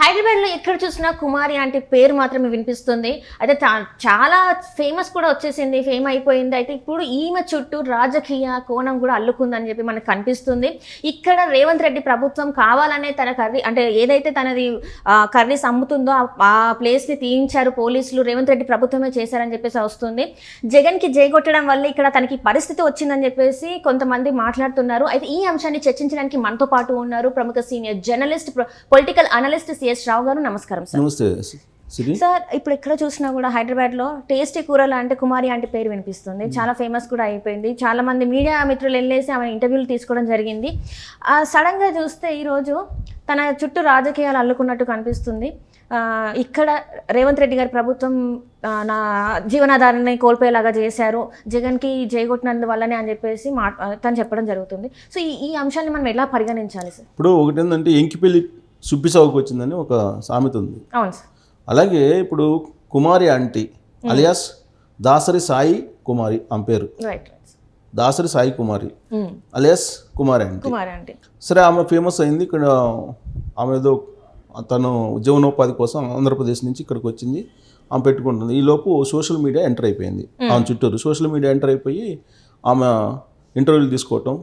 హైదరాబాద్లో ఎక్కడ చూసినా కుమారి అంటే పేరు మాత్రమే వినిపిస్తుంది. అయితే చాలా ఫేమస్ కూడా వచ్చేసింది ఫేమ్ అయిపోయింది. అయితే ఇప్పుడు ఈమె చుట్టూ రాజకీయ కోణం కూడా అల్లుకుందని చెప్పి మనకు కనిపిస్తుంది. ఇక్కడ రేవంత్ రెడ్డి ప్రభుత్వం కావాలనే తన కర్రీ అంటే ఏదైతే తనది కర్రీస్ అమ్ముతుందో ఆ- ఆ ప్లేస్ని తీయించారు పోలీసులు రేవంత్ రెడ్డి ప్రభుత్వమే చేశారని చెప్పేసి వస్తుంది. జగన్కి జయగొట్టడం వల్ల ఇక్కడ తనకి పరిస్థితి వచ్చిందని చెప్పేసి కొంతమంది మాట్లాడుతున్నారు. అయితే ఈ అంశాన్ని చర్చించడానికి మనతో పాటు ఉన్నారు ప్రముఖ senior journalist political analyst CS Rao గారు నమస్కారం సార్. నమస్తే సిరి. ఇప్పుడు ఎక్కడ చూసినా కూడా హైదరాబాద్లో టేస్టీ కూరలు అంటే కుమారి అంటే పేరు వినిపిస్తుంది. చాలా ఫేమస్ కూడా అయిపోయింది. చాలా మంది మీడియా మిత్రులు వెళ్ళేసి ఆమె ఇంటర్వ్యూలు తీసుకోవడం జరిగింది. ఆ, సడన్గా చూస్తే ఈరోజు తన చుట్టూ రాజకీయాలు అల్లుకున్నట్టు కనిపిస్తుంది. ఇక్కడ రేవంత్ రెడ్డి గారి ప్రభుత్వం నా జీవనాధారాన్ని కోల్పోయేలాగా చేశారు. జగన్కి జయగొట్టినందు వల్లనే అని చెప్పేసి మా తను చెప్పడం జరుగుతుంది. సో ఈ ఈ అంశాన్ని మనం ఎలా పరిగణించాలి సార్? ఇప్పుడు ఒకటి ఏంటంటే ఎంకిపెల్లి సుబ్బిసాగుకు వచ్చిందని ఒక సామెత ఉంది. అలాగే ఇప్పుడు కుమారి ఆంటీ అలియాస్ దాసరి సాయి కుమారి ఆమె పేరు. Dasari Sai Kumari alias Kumari aunty. సరే ఆమె ఫేమస్ అయింది ఇక్కడ ఆమె ఏదో తను జీవనోపాధి కోసం ఆంధ్రప్రదేశ్ నుంచి ఇక్కడికి వచ్చింది. ఆమె పెట్టుకుంటుంది. ఈలోపు సోషల్ మీడియా ఎంటర్ అయిపోయింది. ఆమె చుట్టూరు సోషల్ మీడియా ఎంటర్ అయిపోయి ఆమె ఇంటర్వ్యూలు తీసుకోవటం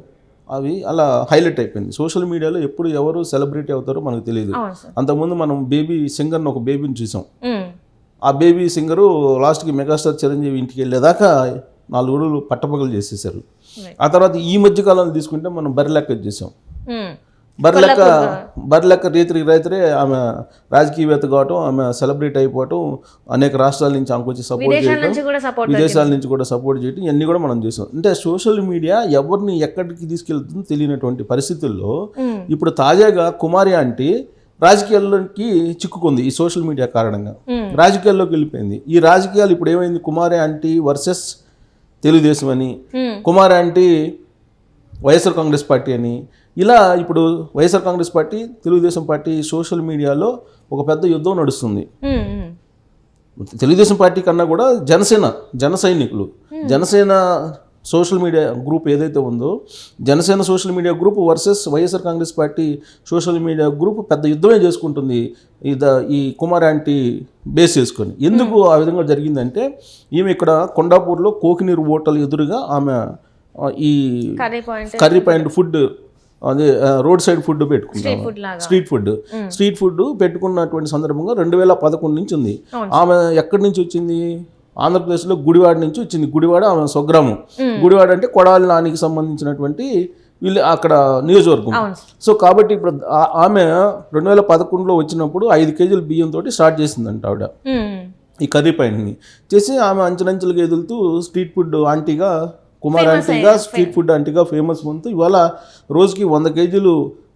అవి అలా హైలైట్ అయిపోయింది. సోషల్ మీడియాలో ఎప్పుడు ఎవరు సెలబ్రిటీ అవుతారో మనకు తెలియదు. అంతకుముందు మనం బేబీ సింగర్ని ఒక బేబీని చూసాం. ఆ బేబీ సింగరు లాస్ట్కి మెగాస్టార్ చిరంజీవి ఇంటికి వెళ్ళేదాకా నాలుగు రోజులు పట్టపగలు చేసేసారు. ఆ తర్వాత ఈ మధ్య కాలంలో తీసుకుంటే మనం బరిలెక్క చూసాం. ఉమ్. బర్లెక్క బర్లెక్క రీతికి రైతులే ఆమె రాజకీయవేత్త కావటం ఆమె సెలబ్రేట్ అయిపోవటం అనేక రాష్ట్రాల నుంచి ఆమెకు వచ్చి సపోర్ట్ సపోర్ట్ విదేశాల నుంచి కూడా సపోర్ట్ చేయటం ఇవన్నీ కూడా మనం చూసాం. అంటే సోషల్ మీడియా ఎవరిని ఎక్కడికి తీసుకెళ్తుందో తెలియనటువంటి పరిస్థితుల్లో ఇప్పుడు తాజాగా కుమారి ఆంటీ రాజకీయాల్లోకి చిక్కుకుంది ఈ సోషల్ మీడియా కారణంగా. రాజకీయాల్లోకి వెళ్ళిపోయింది. ఈ రాజకీయాలు ఇప్పుడు ఏమైంది? కుమారి ఆంటీ వర్సెస్ తెలుగుదేశం అని. Kumari aunty YSR Congress party అని. ఇలా ఇప్పుడు YSR Congress party Telugu Desam party social మీడియాలో ఒక పెద్ద యుద్ధం నడుస్తుంది. తెలుగుదేశం పార్టీ కన్నా కూడా జనసేన జన సైనికులు జనసేన సోషల్ మీడియా గ్రూప్ ఏదైతే ఉందో Janasena social media group versus YSR Congress party social media group పెద్ద యుద్ధమే చేసుకుంటుంది. ఇద ఈ కుమార్ ఆంటీ బేస్ చేసుకొని. ఎందుకు ఆ విధంగా జరిగిందంటే ఈమె ఇక్కడ కొండాపూర్లో కోకినీరు హోటల్ ఎదురుగా ఆమె ఈ కర్రీ పాయింట్ ఫుడ్ అదే రోడ్ సైడ్ ఫుడ్ లాగా. Street food. స్ట్రీట్ ఫుడ్ పెట్టుకున్నటువంటి సందర్భంగా రెండు వేల పదకొండు నుంచి ఉంది. ఆమె ఎక్కడి నుంచి వచ్చింది? ఆంధ్రప్రదేశ్లో గుడివాడ నుంచి వచ్చింది. గుడివాడ ఆమె స్వగ్రామం. గుడివాడ అంటే కొడాలి నానికి సంబంధించినటువంటి వీళ్ళు అక్కడ నియోజకవర్గం. సో కాబట్టి ఇప్పుడు ఆమె రెండు వేల పదకొండులో వచ్చినప్పుడు ఐదు కేజీల బియ్యంతో స్టార్ట్ చేసిందంట ఆవిడ. ఈ కర్రీ పాయింట్ని చేసి ఆమె అంచెలంచెలుగా ఎదులుతూ స్ట్రీట్ ఫుడ్ ఆంటీగా కుమార్ ఆంటీగా స్ట్రీట్ ఫుడ్ ఆంటీగా ఫేమస్ పొందుతూ ఇవాళ రోజుకి వంద కేజీలు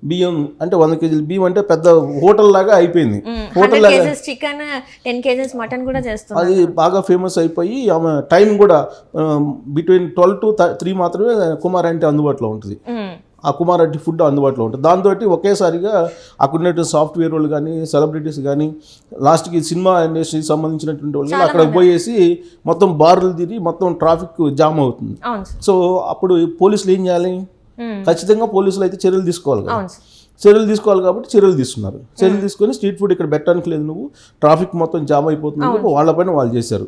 బియ్యం అంటే వంద కేజీలు బియ్యం అంటే పెద్ద హోటల్ లాగా అయిపోయింది. Hundred kgs chicken ten kgs mutton కూడా చేస్తుంది అది బాగా ఫేమస్ అయిపోయి ఆమె టైం కూడా బిట్వీన్ ట్వెల్వ్ టు త్రీ మాత్రమే కుమార్ ఆంటీ అందుబాటులో ఉంటుంది. ఆ కుమార్ రెడ్డి ఫుడ్ అందుబాటులో ఉంటుంది. దాంతో ఒకేసారిగా అక్కడ ఉన్నటువంటి సాఫ్ట్వేర్ వాళ్ళు కానీ సెలబ్రిటీస్ కానీ లాస్ట్కి సినిమా ఇండస్ట్రీకి సంబంధించినటువంటి వాళ్ళు కానీ అక్కడ పోయేసి మొత్తం బార్లు తిరిగి మొత్తం ట్రాఫిక్ జామ్ అవుతుంది. సో అప్పుడు పోలీసులు ఏం చేయాలి. ఖచ్చితంగా పోలీసులు అయితే చర్యలు తీసుకోవాలి చర్యలు తీసుకోవాలి కాబట్టి చర్యలు తీసుకున్నారు. చర్యలు తీసుకొని స్ట్రీట్ ఫుడ్ ఇక్కడ పెట్టడానికి లేదు నువ్వు. ట్రాఫిక్ మొత్తం జామ్ అయిపోతుంది వాళ్ళపైన వాళ్ళు చేశారు.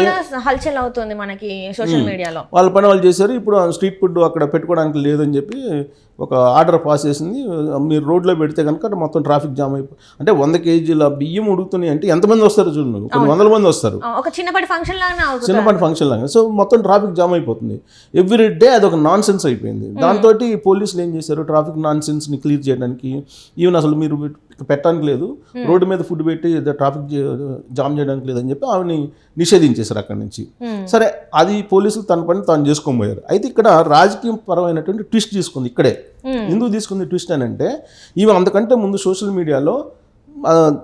కూడా హల్చల్ అవుతుంది మనకి సోషల్ మీడియాలో వాళ్ళ పని వాళ్ళు చేశారు. ఇప్పుడు స్ట్రీట్ ఫుడ్ అక్కడ పెట్టుకోవడానికి లేదని చెప్పి ఒక ఆర్డర్ పాస్ చేసింది. మీరు రోడ్లో పెడితే కనుక మొత్తం ట్రాఫిక్ జామ్ అయిపో అంటే వంద కేజీల బియ్యం ఉడుకుతున్నాయి అంటే ఎంతమంది వస్తారు చూడండి. కొన్ని వందల మంది వస్తారు. చిన్నపాటి ఫంక్షన్ చిన్నపాటి ఫంక్షన్ లాగా సో మొత్తం ట్రాఫిక్ జామ్ అయిపోతుంది. ఎవ్రీ డే అది ఒక నాన్ సెన్స్ అయిపోయింది దాంతో పోలీసులు ఏం చేశారు? ట్రాఫిక్ నాన్ సెన్స్ని క్లియర్ చేయడానికి ఈవెన్ అసలు మీరు పెట్టడానికి లేదు. రోడ్డు మీద ఫుడ్ పెట్టి ట్రాఫిక్ జామ్ చేయడానికి లేదని చెప్పి ఆమెని నిషేధించేశారు అక్కడి నుంచి. Hmm. సరే అది పోలీసులు తన పని తాను చేసుకొని పోయారు. అయితే ఇక్కడ రాజకీయ పరమైనటువంటి ట్విస్ట్ తీసుకుంది ఇక్కడే. ఎందుకు తీసుకుంది ట్విస్ట్ అని అంటే ఈమె అంతకంటే ముందు సోషల్ మీడియాలో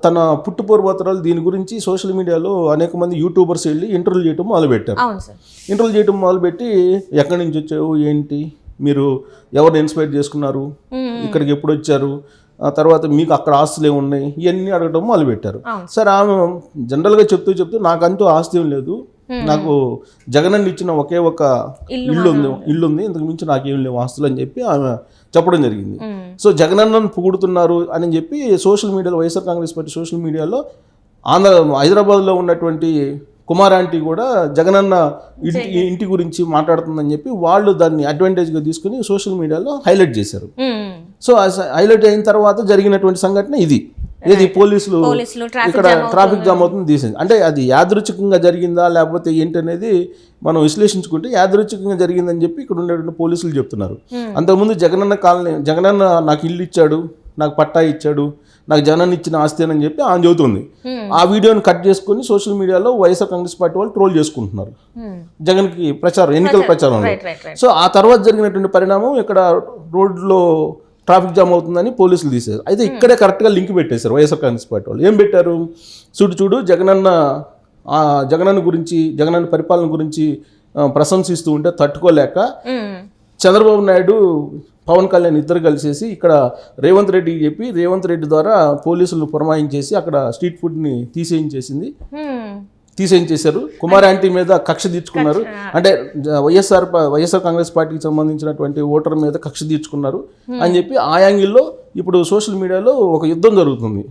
తన పుట్టు పూర్వోత్తరాలు దీని గురించి సోషల్ మీడియాలో అనేక మంది యూట్యూబర్స్ వెళ్ళి ఇంటర్వ్యూ చేయడం మొదలుపెట్టారు. ఇంటర్వ్యూ చేయడం మొదలుపెట్టి ఎక్కడి నుంచి వచ్చావు ఏంటి మీరు ఎవరిని ఇన్స్పైర్ చేసుకున్నారు? ఇక్కడికి ఎప్పుడు వచ్చారు? తర్వాత మీకు అక్కడ ఆస్తులు ఏమున్నాయి ఇవన్నీ అడగడం మొదలుపెట్టారు. సరే ఆమె జనరల్గా చెప్తూ చెప్తూ నాకంటూ ఆస్తి ఏం లేదు. నాకు జగనన్న ఇచ్చిన ఒకే ఒక ఇల్లు ఉంది. ఇల్లు ఉంది. ఇంతకు మించి నాకేం లేవు ఆస్తులు అని చెప్పి ఆమె చెప్పడం జరిగింది. సో జగనన్నను పొగుడుతున్నారు అని చెప్పి సోషల్ మీడియాలో వైఎస్ఆర్ కాంగ్రెస్ పార్టీ సోషల్ మీడియాలో ఆంధ్ర హైదరాబాద్లో ఉన్నటువంటి కుమార్ ఆంటీ కూడా జగనన్న ఇంటి ఇంటి గురించి మాట్లాడుతుందని చెప్పి వాళ్ళు దాన్ని అడ్వాంటేజ్గా తీసుకుని సోషల్ మీడియాలో హైలైట్ చేశారు. సో హైలైట్ అయిన తర్వాత జరిగినటువంటి సంఘటన ఇది. ఏది పోలీసులు ఇక్కడ ట్రాఫిక్ జామ్ అవుతుంది తీసింది అంటే అది యాదృచ్ఛికంగా జరిగిందా లేకపోతే ఏంటి అనేది మనం విశ్లేషించుకుంటే యాదృచ్ఛికంగా జరిగిందని చెప్పి ఇక్కడ ఉండేటువంటి పోలీసులు చెప్తున్నారు. అంతకుముందు జగనన్న కాలనీ జగనన్న నాకు ఇల్లు ఇచ్చాడు నాకు పట్టా ఇచ్చాడు నాకు జగనన్న ఇచ్చిన ఆస్తి అని చెప్పి ఆమె చెబుతుంది. ఆ వీడియోని కట్ చేసుకొని సోషల్ మీడియాలో వైఎస్ఆర్ కాంగ్రెస్ పార్టీ వాళ్ళు ట్రోల్ చేసుకుంటున్నారు. మ్మ్. జగన్కి ప్రచారం ఎన్నికల ప్రచారంలో రైట్ సో ఆ తర్వాత జరిగినటువంటి పరిణామం ఇక్కడ రోడ్లో ట్రాఫిక్ జామ్ అవుతుందని పోలీసులు తీశారు. అయితే ఇక్కడే కరెక్ట్గా లింక్ పెట్టేశారు వైఎస్ఆర్ కాంగ్రెస్ పార్టీ వాళ్ళు. ఏం పెట్టారు? చూడు చూడు జగనన్న ఆ, జగనన్న గురించి జగనన్న పరిపాలన గురించి ప్రశంసిస్తూ ఉంటే తట్టుకోలేక. చంద్రబాబు నాయుడు పవన్ కళ్యాణ్ ఇద్దరు కలిసేసి ఇక్కడ రేవంత్ రెడ్డికి చెప్పి రేవంత్ రెడ్డి ద్వారా పోలీసులు పురమాయించేసి అక్కడ స్ట్రీట్ ఫుడ్ని తీసేయించేసింది. తీసేయించేశారు. కుమార్ ఆంటీ మీద కక్ష తీర్చుకున్నారు. అంటే వైఎస్ఆర్ వైఎస్ఆర్ కాంగ్రెస్ పార్టీకి సంబంధించినటువంటి ఓటర్ మీద కక్ష తీర్చుకున్నారు. అని చెప్పి ఆ యాంగిల్లో ఇప్పుడు సోషల్ మీడియాలో ఒక యుద్ధం జరుగుతుంది.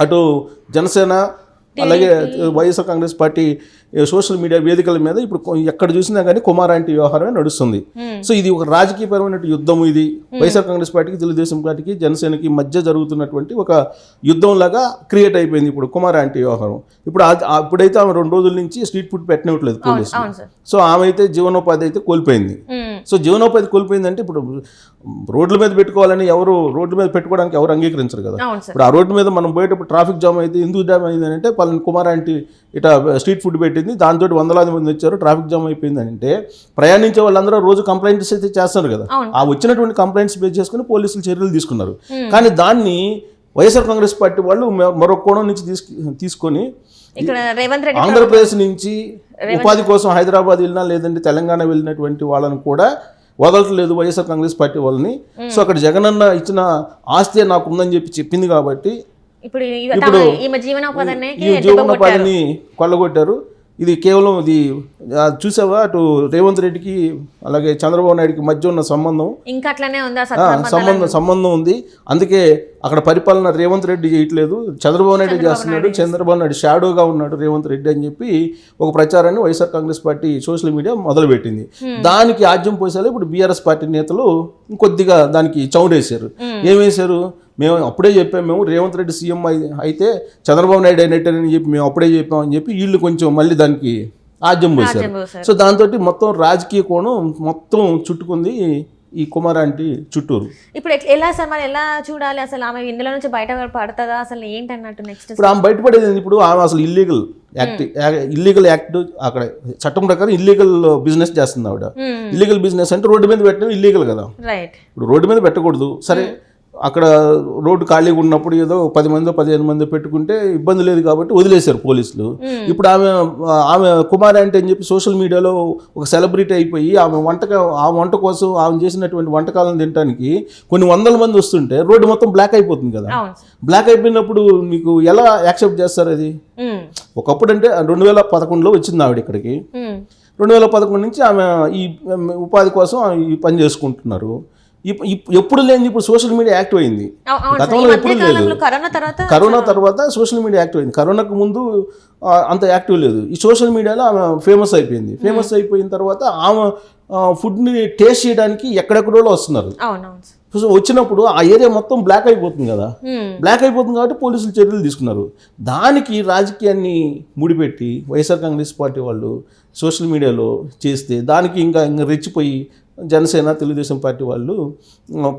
అటు జనసేన అలాగే YSR Congress party social media వేదికల మీద ఇప్పుడు ఎక్కడ చూసినా కానీ కుమార్ ఆంటీ వ్యవహారమే నడుస్తుంది. సో ఇది ఒక రాజకీయపరమైన యుద్ధం ఇది. వైఎస్ఆర్ కాంగ్రెస్ పార్టీకి తెలుగుదేశం పార్టీకి జనసేనకి మధ్య జరుగుతున్నటువంటి ఒక యుద్ధం లాగా క్రియేట్ అయిపోయింది ఇప్పుడు కుమార్ ఆంటీ వ్యవహారం. ఇప్పుడు ఇప్పుడైతే ఆమె రెండు రోజుల నుంచి స్ట్రీట్ ఫుడ్ పెట్టనివ్వట్లేదు పోలీసులు. సార్. సో ఆమె అయితే జీవనోపాధి అయితే కోల్పోయింది. సో జీవనోపాధి కోల్పోయిందంటే ఇప్పుడు రోడ్ల మీద పెట్టుకోవాలని ఎవరు రోడ్ల మీద పెట్టుకోవడానికి ఎవరు అంగీకరించరు కదా. ఇప్పుడు ఆ రోడ్డు మీద మనం పోయేటప్పుడు ట్రాఫిక్ జామ్ అయితే ఎందుకు జామ్ అయింది అంటే పలానా కుమార్ ఆంటీ ఇట స్ట్రీట్ ఫుడ్ పెట్టింది దాంతో వందలాది మంది వచ్చారు. ట్రాఫిక్ జామ్ అయిపోయింది అంటే ప్రయాణించే వాళ్ళందరూ రోజు కంప్లైంట్స్ అయితే చేస్తారు కదా. ఆ వచ్చినటువంటి కంప్లైంట్స్ బేస్ చేసుకుని పోలీసులు చర్యలు తీసుకున్నారు. కానీ దాన్ని వైఎస్ఆర్ కాంగ్రెస్ పార్టీ వాళ్ళు మరో కోణం నుంచి తీసుకు తీసుకొని ఆంధ్రప్రదేశ్ నుంచి ఉపాధి కోసం హైదరాబాద్ వెళ్ళినా లేదంటే తెలంగాణ వెళ్ళినటువంటి వాళ్ళని కూడా వదలట్లేదు వైఎస్ఆర్ కాంగ్రెస్ పార్టీ వాళ్ళని. సో అక్కడ జగనన్న ఇచ్చిన ఆస్తి నాకు ఉందని చెప్పి చెప్పింది కాబట్టి ఇప్పుడు జీవనోపాధిని కొల్లగొట్టారు. ఇది కేవలం ఇది చూసావా? అటు రేవంత్ రెడ్డికి అలాగే చంద్రబాబు నాయుడికి మధ్య ఉన్న సంబంధం. ఇంకా అట్లనే ఉంది సంబంధం సంబంధం ఉంది. అందుకే అక్కడ పరిపాలన రేవంత్ రెడ్డి చేయట్లేదు. చంద్రబాబు నాయుడు చేస్తున్నాడు. చంద్రబాబు నాయుడు షాడోగా ఉన్నాడు రేవంత్ రెడ్డి అని చెప్పి ఒక ప్రచారాన్ని YSR Congress party social media మొదలుపెట్టింది. దానికి ఆజ్యం పోసేలా ఇప్పుడు బీఆర్ఎస్ పార్టీ నేతలు ఇంకొద్దిగా దానికి చౌడేశారు. ఏమేశారు మేము అప్పుడే చెప్పాము మేము రేవంత్ రెడ్డి సీఎం అయి- అయితే చంద్రబాబు నాయుడు అయినట్టని చెప్పి మేము అప్పుడే చెప్పామని చెప్పి వీళ్ళు కొంచెం మళ్ళీ దానికి ఆజ్యం పోసారు. సో దాంతో మొత్తం రాజకీయ కోణం మొత్తం చుట్టుకుంది ఈ కుమారాంటి చుట్టూరు. ఇప్పుడు ఎలా సార్ మరి ఎలా చూడాలి? అసలు ఆమె ఇందులో నుంచి బయట పడుతుందా? అసలు ఏంటి అన్నట్టు నెక్స్ట్ ఇప్పుడు ఆమె బయటపడేది? ఇప్పుడు ఆమె అసలు ఇల్లీగల్ యాక్ట్ ఇల్లీగల్ యాక్ట్ అక్కడ చట్టం ప్రకారం ఇల్లీగల్ బిజినెస్ చేస్తుంది ఆవిడ. ఇల్లీగల్ బిజినెస్ అంటే రోడ్డు మీద పెట్టడం ఇల్లీగల్ కదా. రైట్ ఇప్పుడు రోడ్డు మీద పెట్టకూడదు. సరే అక్కడ రోడ్డు ఖాళీగా ఉన్నప్పుడు ఏదో పది మంది పదిహేను మంది పెట్టుకుంటే ఇబ్బంది లేదు కాబట్టి వదిలేశారు పోలీసులు. ఇప్పుడు ఆమె ఆమె కుమారి అంటే అని చెప్పి సోషల్ మీడియాలో ఒక సెలబ్రిటీ అయిపోయి ఆమె వంటక ఆ వంట కోసం ఆమె చేసినటువంటి వంటకాలను తినడానికి కొన్ని వందల మంది వస్తుంటే రోడ్డు మొత్తం బ్లాక్ అయిపోతుంది కదా. బ్లాక్ అయిపోయినప్పుడు మీకు ఎలా యాక్సెప్ట్ చేస్తారు అది. ఒకప్పుడు అంటే రెండు వేల పదకొండులో వచ్చింది ఆవిడ ఇక్కడికి. రెండు వేల పదకొండు నుంచి ఆమె ఈ ఉపాధి కోసం ఈ పని చేసుకుంటున్నారు. ఎప్పుడు లేని ఇప్పుడు సోషల్ మీడియా యాక్టివ్ అయింది. గతంలో ఎప్పుడు కాలంలో కరోనా తర్వాత సోషల్ మీడియా యాక్టివ్ అయింది. కరోనాకు ముందు అంత యాక్టివ్ లేదు. ఈ సోషల్ మీడియాలో ఆమె ఫేమస్ అయిపోయింది. ఫేమస్ అయిపోయిన తర్వాత ఆమె ఫుడ్ని టేస్ట్ చేయడానికి ఎక్కడెక్కడో వస్తున్నారు. సో వచ్చినప్పుడు ఆ ఏరియా మొత్తం బ్లాక్ అయిపోతుంది కదా. బ్లాక్ అయిపోతుంది కాబట్టి పోలీసులు చర్యలు తీసుకున్నారు. దానికి రాజకీయాన్ని ముడిపెట్టి వైఎస్ఆర్ కాంగ్రెస్ పార్టీ వాళ్ళు సోషల్ మీడియాలో చేస్తే దానికి ఇంకా ఇంకా రెచ్చిపోయి జనసేన తెలుగుదేశం పార్టీ వాళ్ళు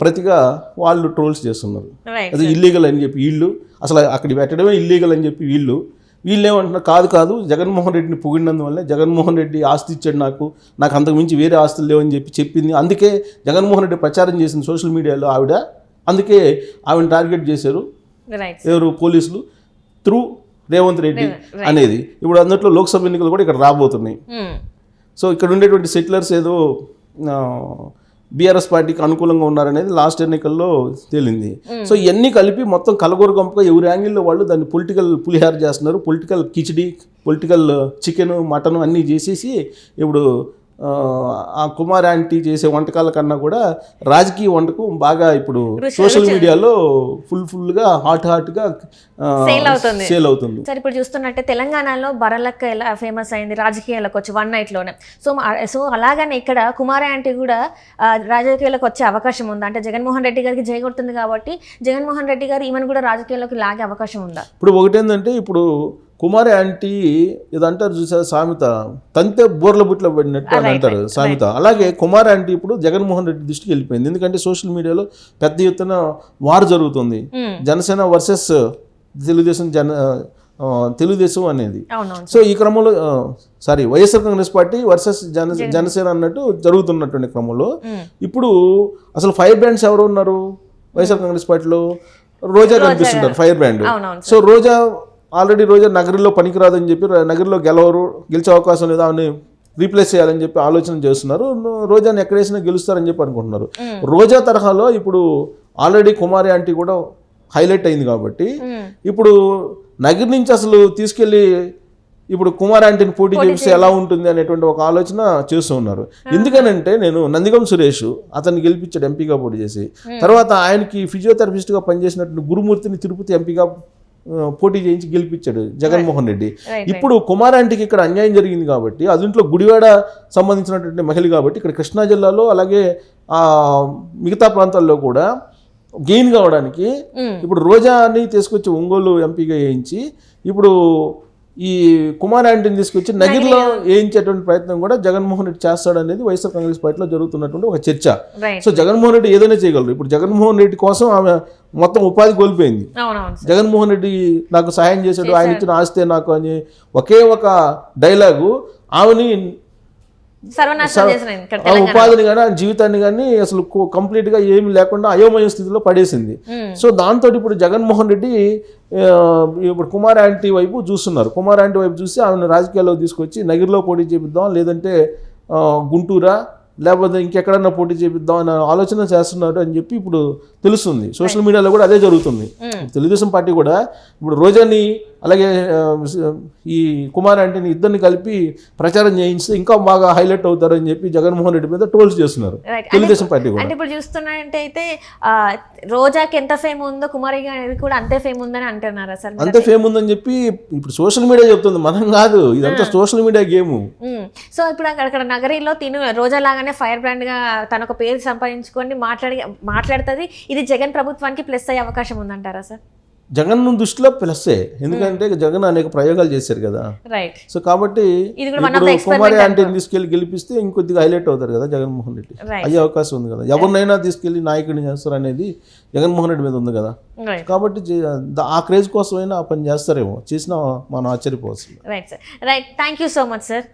ప్రతిగా వాళ్ళు ట్రోల్స్ చేస్తున్నారు. అది ఇల్లీగల్ అని చెప్పి వీళ్ళు అసలు అక్కడ పెట్టడమే ఇల్లీగల్ అని చెప్పి వీళ్ళు. వీళ్ళు ఏమంటున్నారు కాదు కాదు జగన్మోహన్ రెడ్డిని పొగిడినందువల్ల జగన్మోహన్ రెడ్డి ఆస్తి ఇచ్చాడు నాకు నాకు అంతకు మించి వేరే ఆస్తులు లేవని చెప్పి చెప్పింది. అందుకే జగన్మోహన్ రెడ్డి ప్రచారం చేసింది సోషల్ మీడియాలో ఆవిడ. అందుకే ఆవిడని టార్గెట్ చేశారు ఎవరు? పోలీసులు త్రూ రేవంత్ రెడ్డి అనేది. ఇప్పుడు అందులో లోక్సభ ఎన్నికలు కూడా ఇక్కడ రాబోతున్నాయి. మ్మ్. సో ఇక్కడ ఉండేటువంటి సెటిలర్స్ ఏదో బీఆర్ఎస్ పార్టీకి అనుకూలంగా ఉన్నారనేది లాస్ట్ ఎన్నికల్లో తేలింది. సో ఇవన్నీ కలిపి మొత్తం కలగూరు ఎవరి యాంగిల్లో వాళ్ళు దాన్ని పొలిటికల్ పులిహార చేస్తున్నారు. Political khichdi political chicken mutton అన్నీ చేసేసి ఇప్పుడు ఆ, కుమార్ ఆంటీ చేసే వంటకాల కన్నా కూడా రాజకీయ వంటకం బాగా ఇప్పుడు సోషల్ మీడియాలో ఫుల్ ఫుల్గా హాట్ హాట్గా Sale అవుతుంది. సేల్ అవుతుంది. సార్ ఇప్పుడు చూస్తున్నట్టే తెలంగాణలో బరలక్క ఎలా ఫేమస్ అయింది రాజకీయాలకు వచ్చి వన్ నైట్లోనే సో మా- సో అలాగనే ఇక్కడ కుమారి ఆంటీ కూడా రాజకీయాలకు వచ్చే అవకాశం ఉందా? అంటే జగన్మోహన్ రెడ్డి గారికి జై కొడుతుంది కాబట్టి జగన్మోహన్ రెడ్డి గారు ఈమెను కూడా రాజకీయాల్లోకి లాగే అవకాశం ఉందా? ఇప్పుడు ఒకటేంటంటే ఇప్పుడు కుమారి ఆంటీ ఇది అంటారు చూసారు సామెత? తంతే బోర్ల బుట్ల పడినట్టు అని అంటారు సామెత. అలాగే కుమారి ఆంటీ ఇప్పుడు జగన్మోహన్ రెడ్డి దృష్టికి వెళ్ళిపోయింది. ఎందుకంటే సోషల్ మీడియాలో పెద్ద ఎత్తున వార్ జరుగుతుంది. మ్మ్. జనసేన వర్సెస్ తెలుగుదేశం జన తెలుగుదేశం అనేది. సో ఈ క్రమంలో sorry YSR Congress party versus జన జనసేన అన్నట్టు జరుగుతున్నటువంటి క్రమంలో. మ్మ్. ఇప్పుడు అసలు ఫైర్ బ్రాండ్స్ ఎవరు ఉన్నారు? వైఎస్ఆర్ కాంగ్రెస్ పార్టీలో Roja కనిపిస్తుంటారు fire brand. So Roja already Roja నగరిలో పనికిరాదని చెప్పి నగరిలో గెలవరు గెలిచే అవకాశం లేదు ఆమెని రీప్లేస్ చేయాలని చెప్పి ఆలోచన చేస్తున్నారు. రోజాని ఎక్కడేసినా గెలుస్తారని చెప్పి అనుకుంటున్నారు. రోజా తరహాలో ఇప్పుడు ఆల్రెడీ కుమారి ఆంటీ కూడా హైలైట్ అయింది కాబట్టి. ఇప్పుడు నగిరి నుంచి అసలు తీసుకెళ్ళి ఇప్పుడు కుమార్ ఆంటీని పోటీ చేస్తే ఎలా ఉంటుంది అనేటువంటి ఒక ఆలోచన చేస్తూ ఉన్నారు. ఎందుకనంటే నేను నందిగం సురేష్ అతన్ని గెలిపించాడు ఎంపీగా పోటీ చేసి తర్వాత ఆయనకి ఫిజియోథెరపిస్ట్గా పనిచేసినటువంటి గురుమూర్తిని తిరుపతి ఎంపీగా పోటీ చేయించి గెలిపించాడు జగన్మోహన్ రెడ్డి. ఇప్పుడు కుమార్ ఆంటీకి ఇక్కడ అన్యాయం జరిగింది కాబట్టి అదింట్లో గుడివాడ సంబంధించినటువంటి మహిళ కాబట్టి ఇక్కడ కృష్ణా జిల్లాలో అలాగే ఆ, మిగతా ప్రాంతాల్లో కూడా గెయిన్ కావడానికి మ్మ్. ఇప్పుడు రోజాని తీసుకొచ్చి ఒంగోలు ఎంపీగా వేయించి ఇప్పుడు ఈ కుమార్ ఆంటీని తీసుకొచ్చి నగిరిలో వేయించేటువంటి ప్రయత్నం కూడా జగన్మోహన్ రెడ్డి చేస్తాడనేది వైఎస్ఆర్ కాంగ్రెస్ పార్టీలో జరుగుతున్నటువంటి ఒక చర్చ. సో జగన్మోహన్ రెడ్డి ఏదైనా చేయగలరు. ఇప్పుడు జగన్మోహన్ రెడ్డి కోసం ఆమె మొత్తం ఉపాధి కోల్పోయింది. జగన్మోహన్ రెడ్డి నాకు సహాయం చేశాడు ఆయన ఇచ్చిన ఆస్తే నాకు అని ఒకే ఒక డైలాగు ఆమెని సర్వనాశనం చేసిన ఇక్కడ ఆ ఉపాధిని కానీ ఆ జీవితాన్ని కానీ అసలు కో- complete గా ఏమి లేకుండా అయోమయ స్థితిలో పడేసింది. సో దాంతో ఇప్పుడు జగన్మోహన్ రెడ్డి ఇప్పుడు కుమార్ ఆంటీ వైపు చూస్తున్నారు. కుమార్ ఆంటీ వైపు చూసి ఆమెను రాజకీయాల్లో తీసుకొచ్చి నగిరిలో పోటీ చేపిద్దాం లేదంటే గుంటూరా లేకపోతే ఇంకెక్కడన్నా పోటీ చేపిద్దాం అనే ఆలోచన చేస్తున్నారు అని చెప్పి ఇప్పుడు తెలుస్తుంది. సోషల్ మీడియాలో కూడా అదే జరుగుతుంది. తెలుగుదేశం పార్టీ కూడా ఇప్పుడు రోజాని అలాగే ఈ కుమార్ ఆంటీని ఇద్దరిని కలిపి ప్రచారం చేయిస్తే ఇంకా బాగా హైలైట్ అవుతారు అని చెప్పి జగన్మోహన్ రెడ్డి మీద ట్రోల్స్ చేస్తున్నారు. తెలుగుదేశం పార్టీ కూడా. అంటే ఇప్పుడు చూస్తున్నారంటే అయితే రోజాకి ఎంత ఫేమ్ ఉందో కుమారి గారికి కూడా అంతే ఫేమ్ ఉందని అంటున్నారా సార్? అంతే ఫేమ్ ఉందని చెప్పి ఇప్పుడు సోషల్ మీడియా చెప్తుంది. మనం కాదు. ఇదంతా సోషల్ మీడియా గేమ్. సో ఇప్పుడు అక్కడ నగరిలో తిను రోజా లాగానే ఫైర్ బ్రాండ్గా తన ఒక పేరు సంపాదించుకొని మాట్లాడి మాట్లాడుతుంది. ఇది జగన్ ప్రభుత్వానికి ప్లస్ అయ్యే అవకాశం ఉందంటారా సార్? జగన్ దృష్టిలో ప్లస్సే ఎందుకంటే జగన్ అనేక ప్రయోగాలు చేశారు కదా. రైట్ సో కాబట్టి కుమారి ఆంటీని తీసుకెళ్ళి గెలిపిస్తే ఇంకొద్దిగా హైలైట్ అవుతారు కదా జగన్మోహన్ రెడ్డి. అయ్యే అవకాశం ఉంది కదా. ఎవరినైనా తీసుకెళ్ళి నాయకుడిని చేస్తారు అనేది జగన్మోహన్ రెడ్డి మీద ఉంది కదా. కాబట్టి ఆ క్రేజ్ కోసమైనా ఆ పని చేస్తారేమో. చేసినా మనం ఆశ్చర్యపోవచ్చు right sir right thank you so much sir